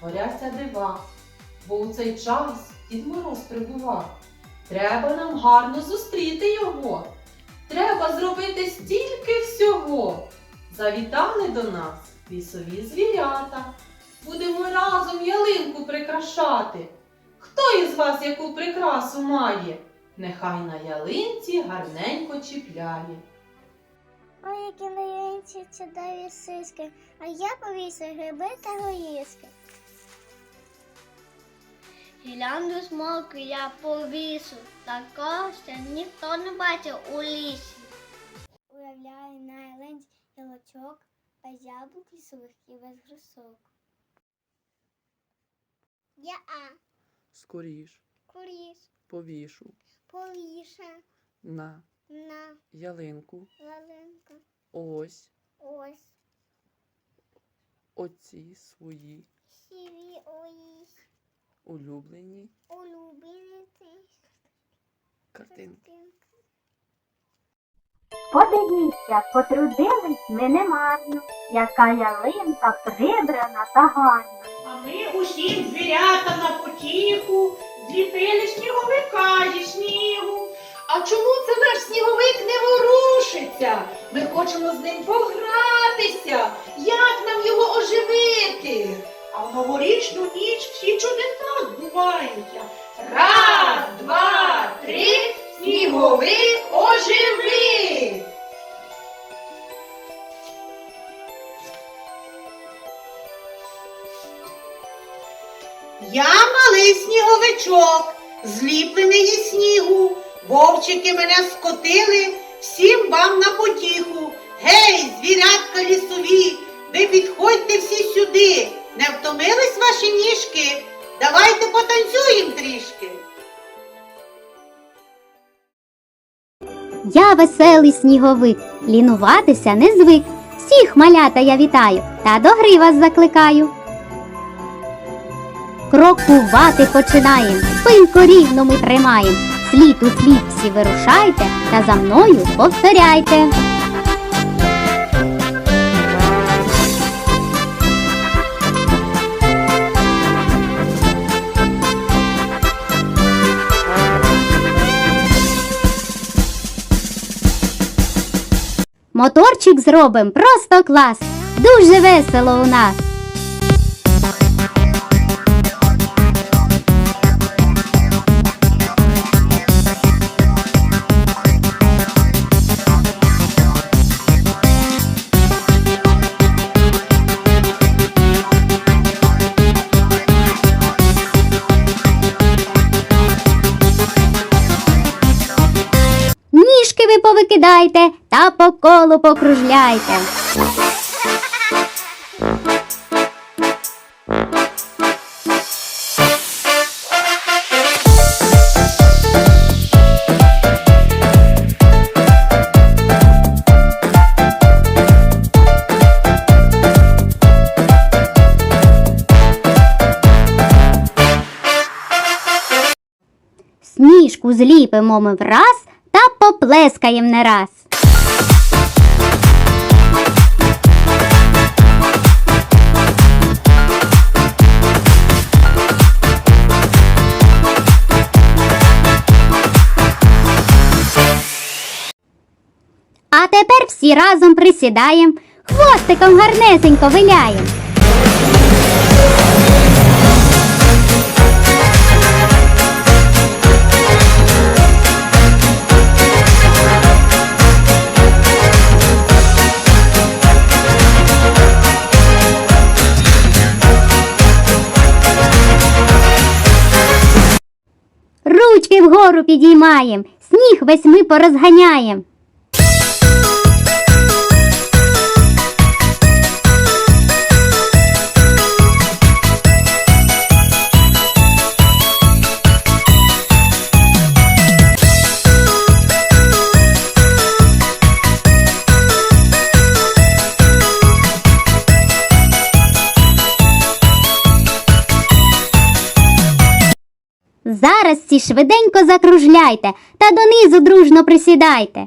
творяться дива, бо у цей час Дід Мороз прибував. Треба нам гарно зустріти його. Треба зробити стільки всього. Завітали до нас лісові звірята. Будемо разом ялинку прикрашати. Хто із вас яку прикрасу має? Нехай на ялинці гарненько чіпляє. Ой, які на ялинці чудові сиськи, а я повісив гриби та горішки. Гілянду смоки я повісу, такого ще ніхто не бачив у лісі. Уявляю на ялинці ялочок, без яблук лісових і без грусок. Я а, Скоріш. Куріш, повішу. Повіша. На. На. Ялинку. Ялинку. ось. Ось. Оці свої. Сірі ої улюблені улюбленці. картинки. Подивіться, потрудились ми немарно, яка ялинка прибрана та гарна. А ми усім звірятам на потіху зліпили сніговика зі снігу. А чому це наш сніговик не ворушиться? Ми хочемо з ним погратися. Як нам його оживити? А в новорічну ніч всі чудеса збуваються. Раз, два, три, сніговик оживи! Я малий сніговичок, зліплений із снігу. Вовчики мене скотили, всім вам на потіху. Гей, звірятка лісові, ви підходьте всі сюди. Не втомились ваші ніжки? Давайте потанцюємо трішки. Я веселий сніговик, лінуватися не звик. Всіх малята я вітаю та до гри вас закликаю. Крокувати починаєм, спинку рівно ми тримаєм. Слід у слід всі вирушайте та за мною повторяйте. Моторчик зробим просто клас. Дуже весело у нас. Повикидайте та по колу покружляйте. Сніжку зліпимо ми враз та поплескаєм не раз. А тепер всі разом присідаєм, хвостиком гарнесенько виляєм. Ручки вгору підіймаєм, сніг весь ми порозганяєм. всі швиденько закружляйте та донизу дружно присідайте.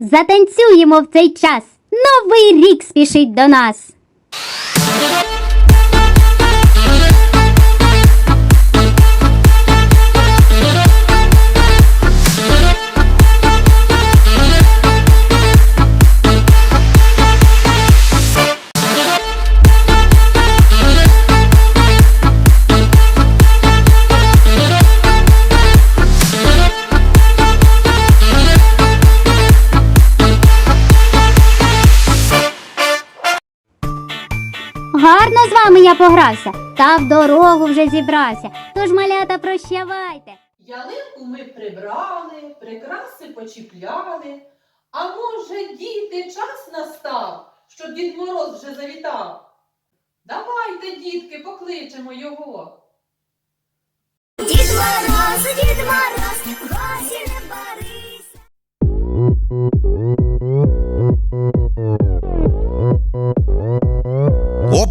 Затанцюємо в цей час. Новий рік спішить до нас. Вами я погрався, та в дорогу вже зібрався. Тож, малята, прощавайте. Ялинку ми прибрали, прикраси почіпляли. А може, діти, час настав, щоб Дід Мороз вже завітав? Давайте, дітки, покличемо його. Дід Мороз, Дід Мороз, гості не борись.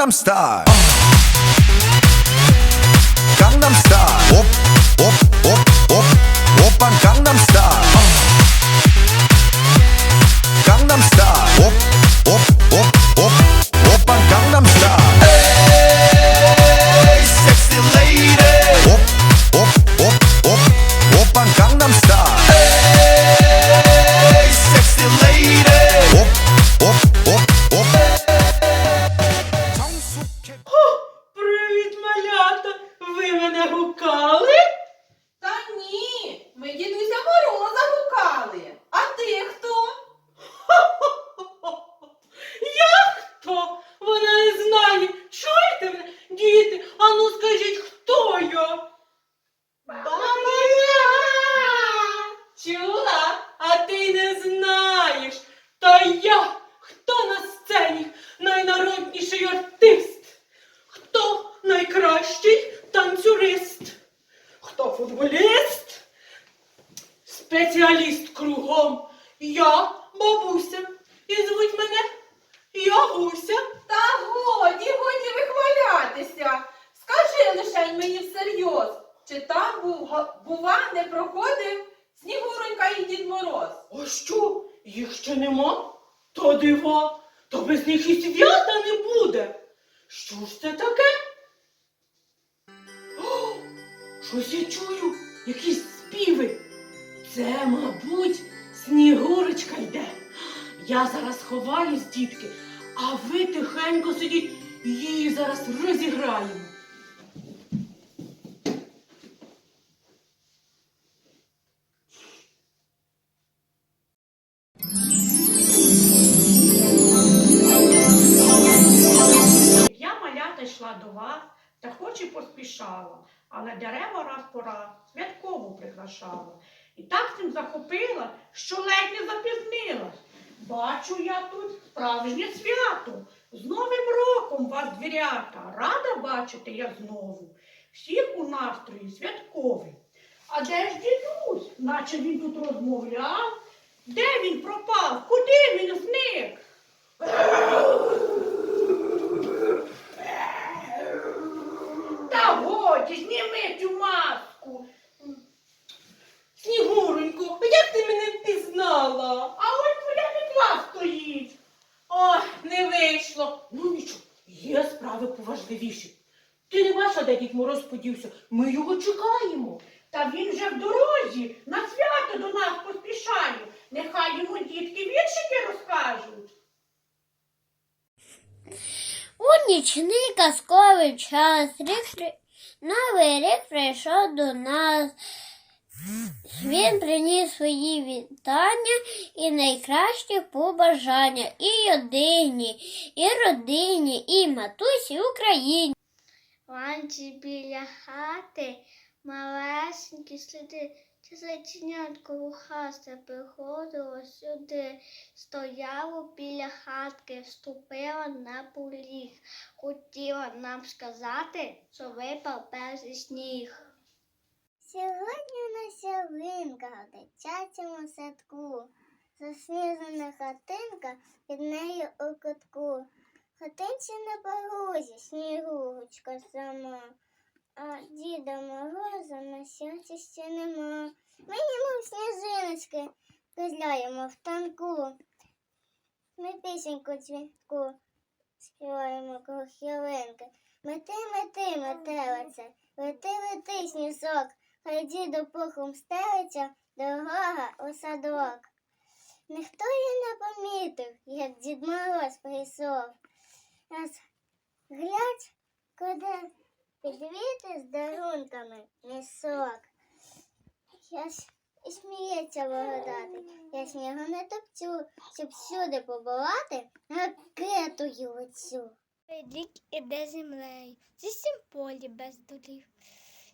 강남스타일 강남스타일 Чую, якісь співи. Це, мабуть, Снігурочка йде. Я зараз ховаюсь, дітки, а ви тихенько сидіть, її зараз розіграємо. Але дерева раз по раз святково прикрашала. І так цим захопила, що ледь не запізнилась. Бачу я тут справжнє свято. З Новим роком вас, звірята, рада бачити я знову. Всіх у настрої святковий. А де ж дідусь? Наче він тут розмовляв. Де він пропав? Куди він зник? хочеш, зніми цю маску. Снігуренько, а як ти мене впізнала? А ось твоя мітла стоїть. Ох, не вийшло. Ну нічого, є справи поважливіші. Ти не бачила, де дід мороз подівся. Ми його чекаємо. Та він вже в дорозі, на свято до нас поспішає. Нехай йому дітки віршики розкажуть. У нічний казковий час рік Новий рік прийшов до нас. Він приніс свої вітання і найкращі побажання і родині, і родині, і матусі Україні. Вранці біля хати малесенькі сліди, зайченятко у хасти приходило сюди, стояло біля хатки, вступила на поріг, хотіла нам сказати, що випав перший сніг. Сьогодні у нас ялинка в дитячому садку, засніжена хатинка під нею у кутку. Хатинці на порозі снігурочка сама, а Діда Мороза на серці ще нема. Ми їмо сніжиночки, гуляємо в танку. Ми пісеньку дзвінку співаємо круг ялинки. Мети, мети, метелиця, лети, лети, сніжок, хай діду пухом стелиться, дорога у садок. Ніхто її не помітив, як Дід Мороз прийшов. Раз глядь, куди підвіти з дарунками місок. Я ж і сміється бородатий, я снігу не топцю, щоб всюди побувати, ракетою лечу. Рік іде землею, зісім полі без дорів.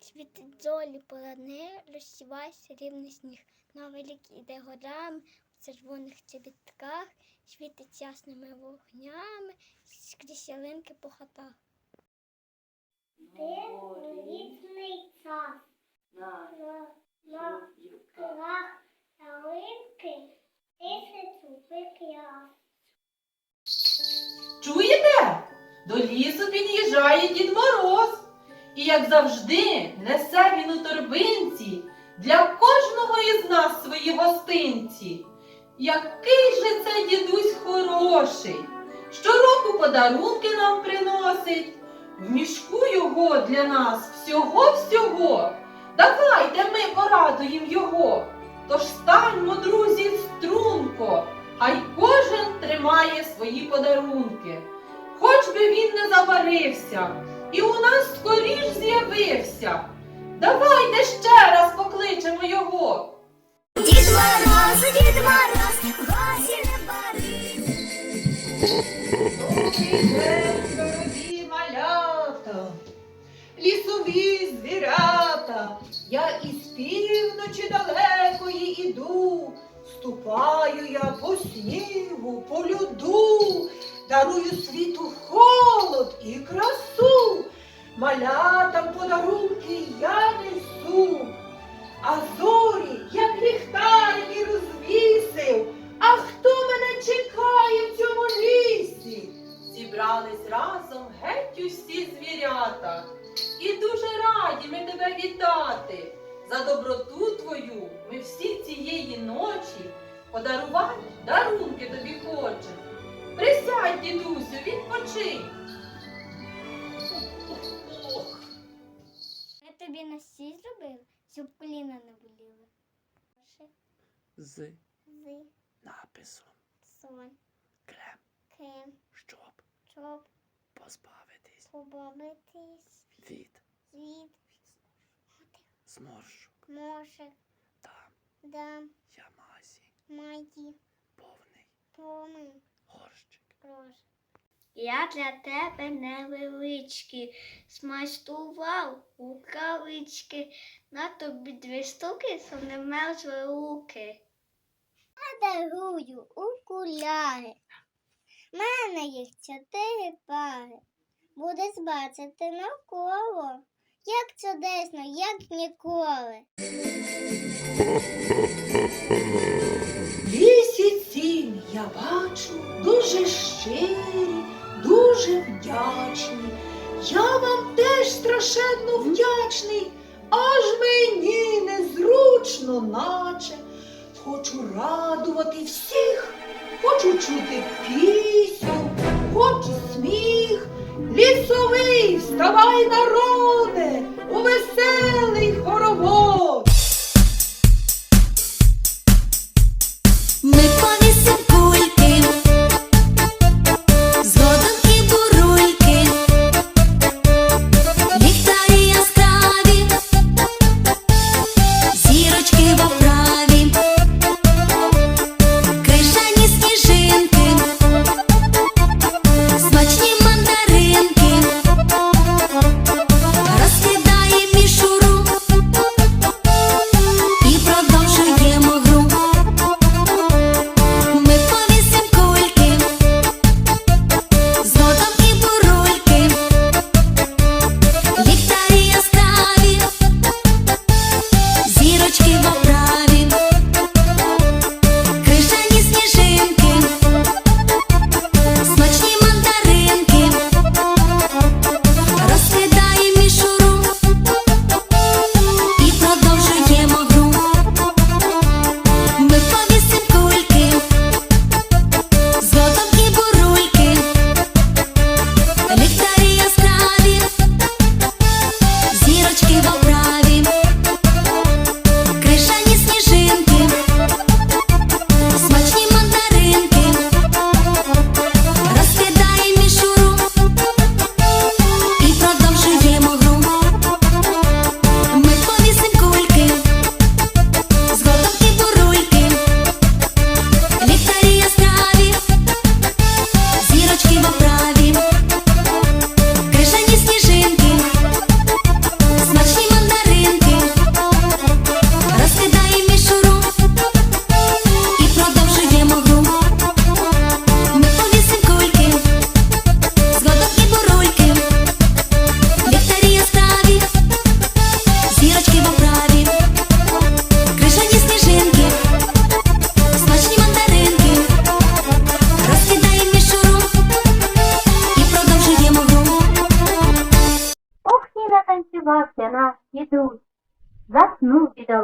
Світить золі полоне, розсівайся рівний сніг. Новий рік іде горами, в червоних чобітках, світить ясними вогнями, скрізь ялинки по хатах. Новорічний час на, на крах ялинки тисячу пекляс. Чуєте? До лісу під'їжджає Дід Мороз. І, як завжди, несе він у торбинці для кожного із нас свої гостинці. Який же це дідусь хороший! Щороку подарунки нам приносить. В мішку його для нас всього-всього. Давайте ми порадуємо його. Тож станьмо, друзі, струнко, хай кожен тримає свої подарунки. Хоч би він не заварився, і у нас скоріш з'явився. Давайте ще раз покличемо його. Дід Мороз, Дід Мороз, гості не бари. Лісові звірята, я із півночі далекої іду, ступаю я по снігу, по льоду, дарую світу холод і красу, малятам подарунки я позбавитись від. від зморшок. мошек, Там дам, я мазі. Маді, повний. Помен, горщик. рож. Я для тебе невеличкий, смайстував у кавички, на тобі дві штуки, що не мерзли руки. Я дарую окуляри, мене їх чотири пари. Будеш бачити навколо, як чудесно, як ніколи. Лісі цім я бачу дуже щирі, дуже вдячні. Я вам теж страшенно вдячний, аж мені незручно, наче. Хочу радувати всіх, хочу чути пісню, хочу сміх. Лісовий, вставай, народе, у веселий хоровод.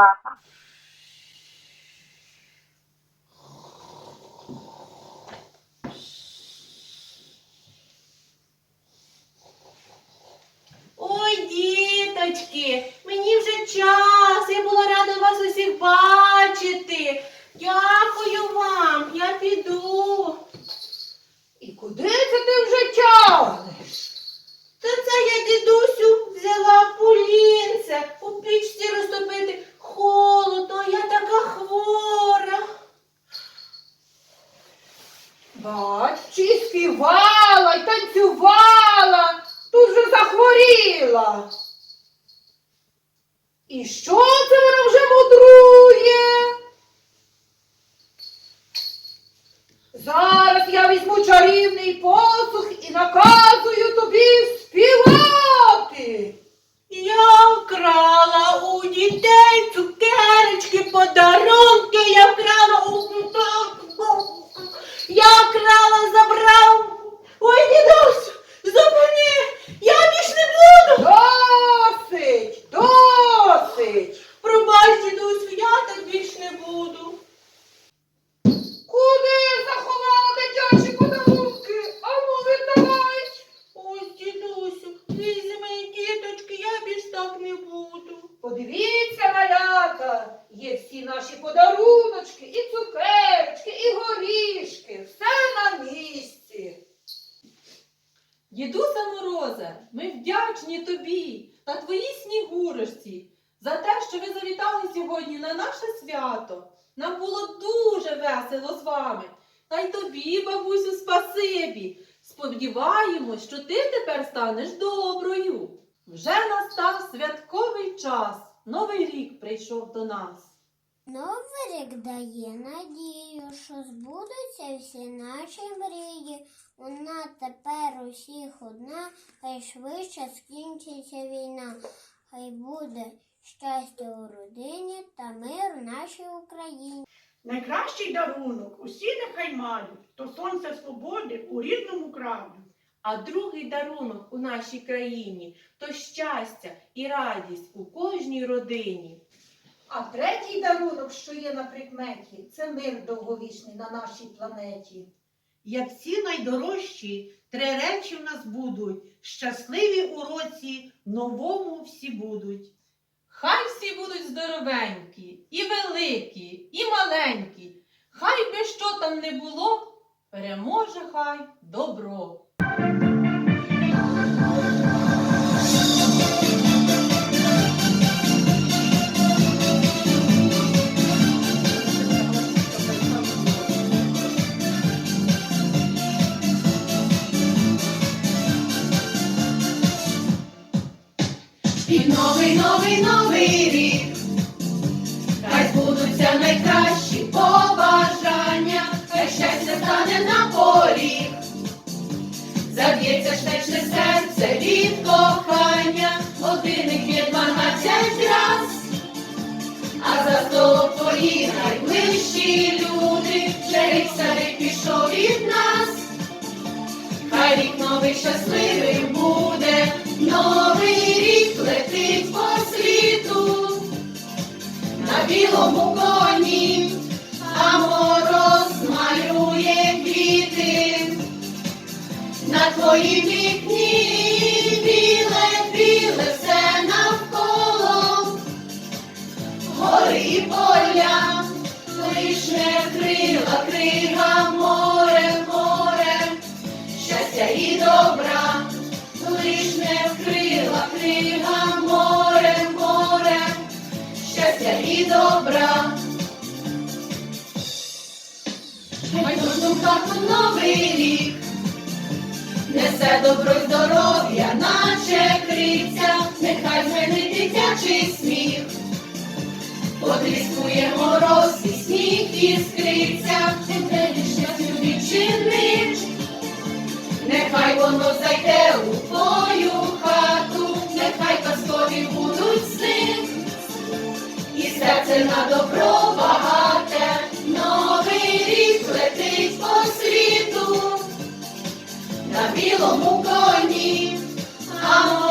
Малата. Ой, діточки, мені вже час. Я була рада вас усіх бачити. Дякую вам, я піду. І куди це ти вже тягнеш? Та це я дідусю взяла полінце у пічці розтопити. Холодно, я така хвора. Бач, чи співала й танцювала, тут же захворіла. І що це вона вже мудрує? Зараз я візьму чарівний посух і наказую тобі співати. Я вкрала у дітей цукерочки, подарунки, я вкрала у я вкрала, забрав. Ой, дідусь, зупини, я більш не буду. Досить, досить. Пробач, дідусю, я так більш не буду. Куди заховала дитячі подарунки? Ану, віддавай. Ось, дідусю, візьми діточки, я більш так не буду. Подивіться, малята, є всі наші подаруночки, і цукерочки, і горішки. Все на місці. Дідуся Морозе, ми вдячні тобі та твоїй снігурочці за те, що ви завітали сьогодні на наше свято. Нам було дуже весело з вами. Та й тобі, бабусю, спасибі. Сподіваємось, що ти тепер станеш доброю. Вже настав святковий час. Новий рік прийшов до нас. Новий рік дає надію, що збудуться всі наші мрії. Вона тепер усіх одна, хай швидше скінчиться війна. Хай буде щастя у родині та мир в нашій Україні. Найкращий дарунок усі нехай мають, то сонце свободи у рідному краю. А другий дарунок у нашій країні то щастя і радість у кожній родині. А третій дарунок, що є на прикметі, це мир довговічний на нашій планеті. Як всі найдорожчі, три речі в нас будуть. Щасливі у році, новому всі будуть. Хай всі будуть здоровенькі, і великі, і маленькі. Хай би що там не було, переможе хай добро. Новий, новий, рік. Хай збудуться найкращі побажання, хай щастя стане на поріг. Заб'ється штечне серце від кохання, годинник є дванадцять раз. А за столом твої найближчі люди, вже рік старий пішов від нас. Хай рік новий щасливий буде, новий рік летить по білому коні, а мороз малює квіти, на твоїм вікні біле, біле все навколо, гори і поля, лиш крила, крига море, море. Щастя і добра, добра. Хай кожну хату новий рік, несе добро й здоров'я, наче криця, нехай змінить дитячий сміх. Потріскує мороз і сніг іскриться, ти щастю відчинить. Нехай воно зайде у твою серце на добро багате, новий рік летить по світу, на білому коні, а